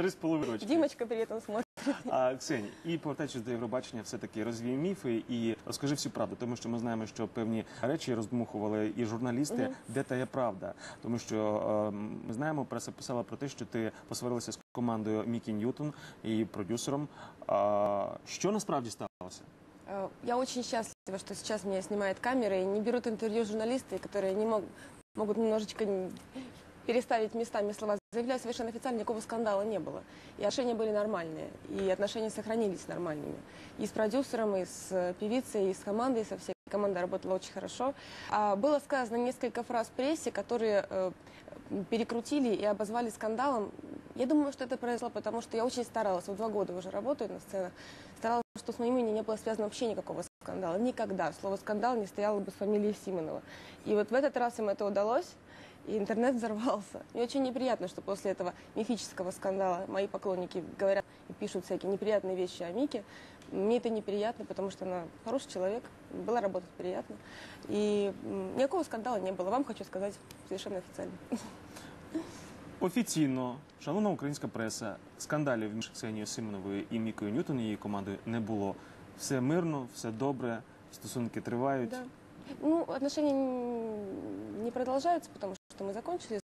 Три з половиною рочки. Димочка при этом смотрит. А Ксені, і повертаючись до Євробачення, все таки розвій міфи і розкажи всю правду, тому що ми знаємо, що певні речі роздмухували і журналісти, де та є правда. Тому що е, ми знаємо, преса писала про те, що ти посварилася з командою Мікі Ньютон і продюсером. А що насправді сталося? Э, Я очень счастлива, что сейчас меня снимает камера и не берут интервью журналисты, которые не мог- могут немножечко н- переставить местами слова. Заявляю совершенно официально, никакого скандала не было. И отношения были нормальные, и отношения сохранились нормальными. И с продюсером, и с э, певицей, и с командой, со всей команда работала очень хорошо. А было сказано несколько фраз в прессе, которые э, перекрутили и обозвали скандалом. Я думаю, что это произошло, потому что я очень старалась, вот два года уже работаю на сценах, старалась, что с моим именем не было связано вообще никакого скандала. Никогда. Слово скандал не стояло бы с фамилией Симонова. И вот в этот раз им это удалось, и интернет взорвался. Мне очень неприятно, что после этого мифического скандала мои поклонники говорят и пишут всякие неприятные вещи о Мике. Мне это неприятно, потому что она хороший человек, была работать приятно. И м, никакого скандала не было. Вам хочу сказать совершенно официально. Офіційно, шановна українська преса, скандалів між Ксенією Симоновою і Мікою Ньютон і її командою не було. Все мирно, все добре, стосунки тривають. Да. Ну, отношения не продолжаются, потому что мы закончили